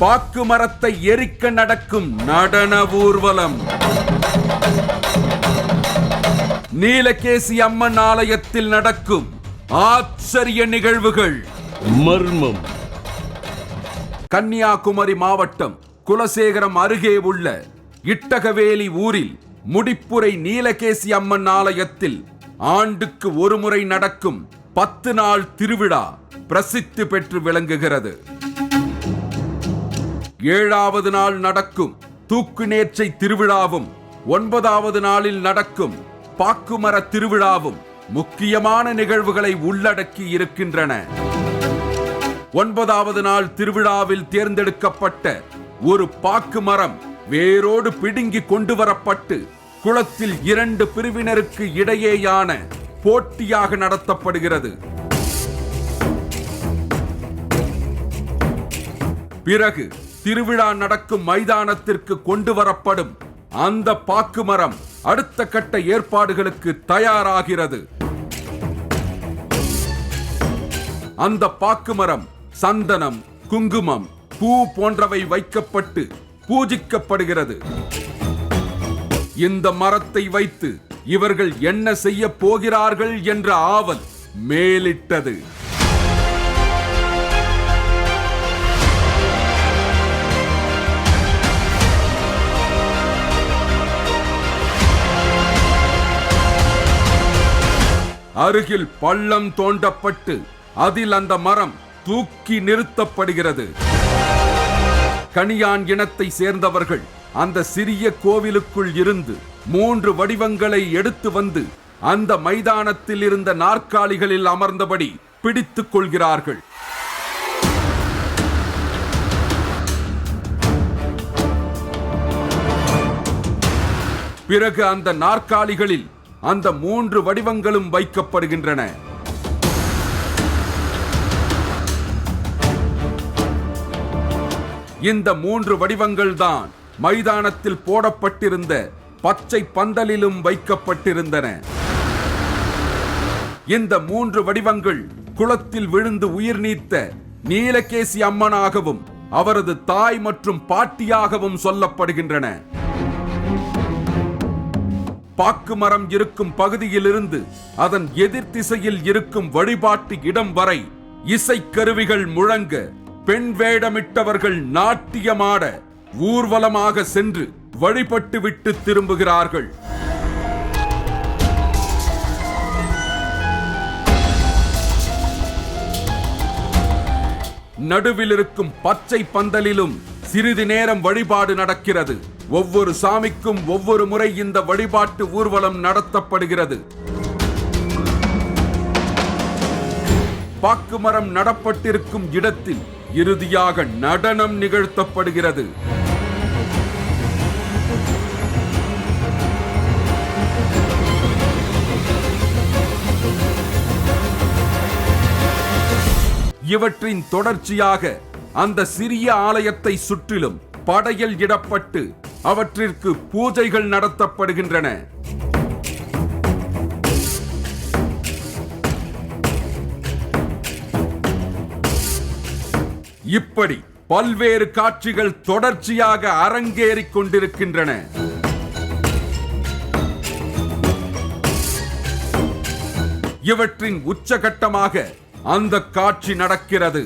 பாக்கு மரத்தை எரிக்க நடக்கும் நடன ஊர்வலம். நீலகேசி அம்மன் ஆலயத்தில் நடக்கும் ஆச்சரிய நிகழ்வுகள். மர்மம். கன்னியாகுமரி மாவட்டம் குலசேகரம் அருகே உள்ள இட்டகவேலி ஊரில் முடிப்புரை நீலகேசி அம்மன் ஆலயத்தில் ஆண்டுக்கு ஒருமுறை நடக்கும் பத்து நாள் திருவிழா பிரசித்தி பெற்று விளங்குகிறது. ஏழாவது நாள் நடக்கும் தூக்கு நேர்ச்சை திருவிழாவும் ஒன்பதாவது நாளில் நடக்கும் பாக்குமர திருவிழாவும் முக்கியமான நிகழ்வுகளை உள்ளடக்கி இருக்கின்றன. ஒன்பதாவது நாள் திருவிழாவில் தேர்ந்தெடுக்கப்பட்ட ஒரு பாக்கு மரம் வேரோடு பிடுங்கி கொண்டு வரப்பட்டு குளத்தில் இரண்டு பிரிவினருக்கு இடையேயான போட்டியாக நடத்தப்படுகிறது. பிறகு திருவிழா நடக்கும் மைதானத்திற்கு கொண்டு வரப்படும் அந்த பாக்கு மரம் அடுத்த கட்ட ஏற்பாடுகளுக்கு தயாராகிறது. அந்த பாக்கு மரம் சந்தனம் குங்குமம் பூ போன்றவை வைக்கப்பட்டு பூஜிக்கப்படுகிறது. இந்த மரத்தை வைத்து இவர்கள் என்ன செய்ய போகிறார்கள் என்ற ஆவல் மேலிட்டது. அருகில் பள்ளம் தோண்டப்பட்டு அதில் அந்த மரம் தூக்கி நிறுத்தப்படுகிறது. கனியான் இனத்தை சேர்ந்தவர்கள் அந்த சிறிய கோவிலுக்குள் இருந்து மூன்று வடிவங்களை எடுத்து வந்து அந்த மைதானத்தில் இருந்த நாற்காலிகளில் அமர்ந்தபடி பிடித்துக் கொள்கிறார்கள். பிறகு அந்த நாற்காலிகளில் அந்த மூன்று வடிவங்களும் வைக்கப்படுகின்றன. இந்த மூன்று வடிவங்கள் தான் மைதானத்தில் போடப்பட்டிருந்த பச்சை பந்தலிலும் வைக்கப்பட்டிருந்தன. இந்த மூன்று வடிவங்கள் குளத்தில் விழுந்து உயிர் நீத்த நீலகேசி அம்மனாகவும் அவரது தாய் மற்றும் பாட்டியாகவும் சொல்லப்படுகின்றன. பாக்கு மரம் இருக்கும் பகுதியிலிருந்து அதன் எதிர் திசையில் இருக்கும் வழிபாட்டு இடம் வரை இசைக்கருவிகள் முழங்க பெண் வேடமிட்டவர்கள் நாட்டியமாட ஊர்வலமாக சென்று வழிபட்டு விட்டு திரும்புகிறார்கள். நடுவில் இருக்கும் பச்சை பந்தலிலும் சிறிது நேரம் வழிபாடு நடக்கிறது. ஒவ்வொரு சாமிக்கும் ஒவ்வொரு முறை இந்த வழிபாட்டு ஊர்வலம் நடத்தப்படுகிறது. பாக்குமரம் நடப்பட்டிருக்கும் இடத்தில் இறுதியாக நடனம் நிகழ்த்தப்படுகிறது. இவற்றின் தொடர்ச்சியாக அந்த சிறிய ஆலயத்தை சுற்றிலும் படையல் இடப்பட்டு அவற்றிற்கு பூஜைகள் நடத்தப்படுகின்றன. இப்படி பல்வேறு காட்சிகள் தொடர்ச்சியாக அரங்கேறிக் கொண்டிருக்கின்றன. இவற்றின் உச்சகட்டமாக அந்த காட்சி நடக்கிறது.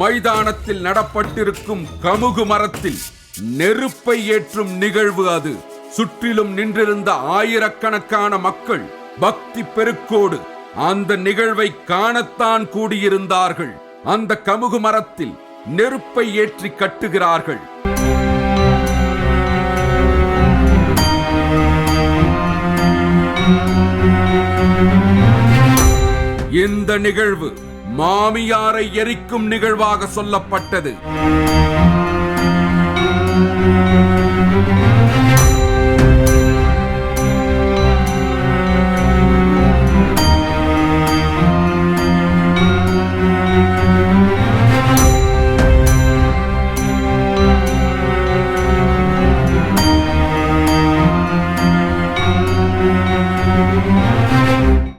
மைதானத்தில் நடப்பட்டிருக்கும் கமுகு மரத்தில் நெருப்பை ஏற்றும் நிகழ்வு அது. சுற்றிலும் நின்றிருந்த ஆயிரக்கணக்கான மக்கள் பக்தி பெருக்கோடு அந்த நிகழ்வை காணத்தான் கூடியிருந்தார்கள். அந்த கமுகு மரத்தில் நெருப்பை ஏற்றி கட்டுகிறார்கள். இந்த நிகழ்வு மாமியாரை எரிக்கும் நிகழ்வாக சொல்லப்பட்டது.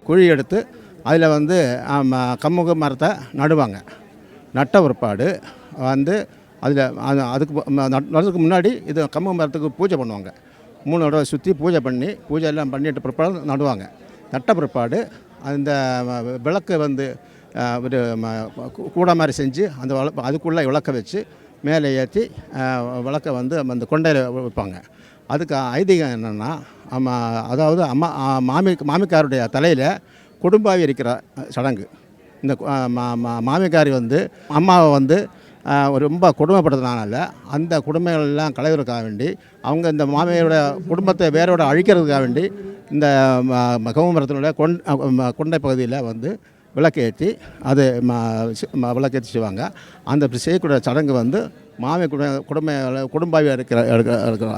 குழி எடுத்து அதில் வந்து கம்முக மரத்தை நடுவாங்க. நட்ட பிற்பாடு வந்து அதில் அது அதுக்கு நட்- நடுறதுக்கு முன்னாடி இது கம்முக மரத்துக்கு பூஜை பண்ணுவாங்க. மூணு தடவை சுற்றி பூஜை பண்ணி பூஜை எல்லாம் பண்ணிட்டு பிற்பாடு நடுவாங்க. நட்ட பிற்பாடு அந்த விளக்கு வந்து ஒரு கூட மாதிரி செஞ்சு அந்த அதுக்குள்ளே விளக்க வச்சு மேலே ஏற்றி விளக்கை வந்து அந்த கொண்டையில் வைப்பாங்க. அதுக்கு ஐதீகம் என்னென்னா அம்மா அதாவது அம்மா மாமி மாமிக்காருடைய தலையில் குடும்பாவி இருக்கிற சடங்கு. இந்த மா- மாமிக்காரி வந்து அம்மாவை வந்து ரொம்ப கொடுமைப்படுத்தினால அந்த குடும்பங்கள்லாம் எல்லாம் வேண்டி அவங்க இந்த மாமியோட குடும்பத்தை வேரோட அழிக்கிறதுக்காக வேண்டி இந்த கவுமரத்தினுடைய கொண் கொண்டை பகுதியில் வந்து விளக்கேற்றி அது விளக்கேற்றி செய்வாங்க. அந்த செய்யக்கூடிய சடங்கு வந்து மாமி குட குடும்ப குடும்பாவியாக இருக்கிற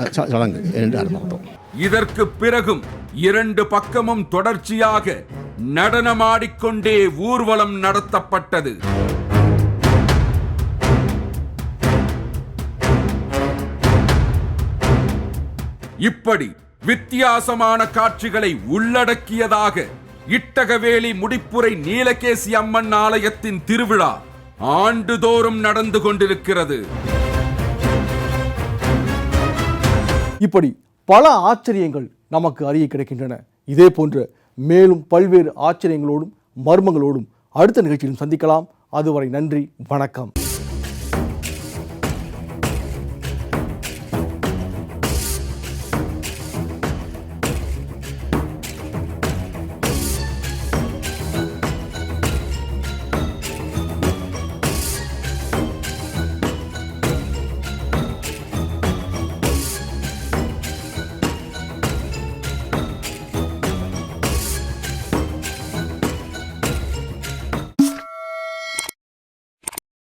ச- சடங்கு என்று அர்த்தம். இதற்கு பிறகும் இரண்டு பக்கமும் தொடர்ச்சியாக நடனமாடிக்கொண்டே ஊர்வலம் நடத்தப்பட்டது. இப்படி வித்தியாசமான காட்சிகளை உள்ளடக்கியதாக இட்டகவேலி முடிப்புரை நீலகேசி அம்மன் ஆலயத்தின் திருவிழா ஆண்டுதோறும் நடந்து கொண்டிருக்கிறது. இப்படி பல ஆச்சரியங்கள் நமக்கு அறிய கிடைக்கின்றன. இதே போன்ற மேலும் பல்வேறு ஆச்சரியங்களோடும் மர்மங்களோடும் அடுத்த நிகழ்ச்சியிலும் சந்திக்கலாம். அதுவரை நன்றி வணக்கம்.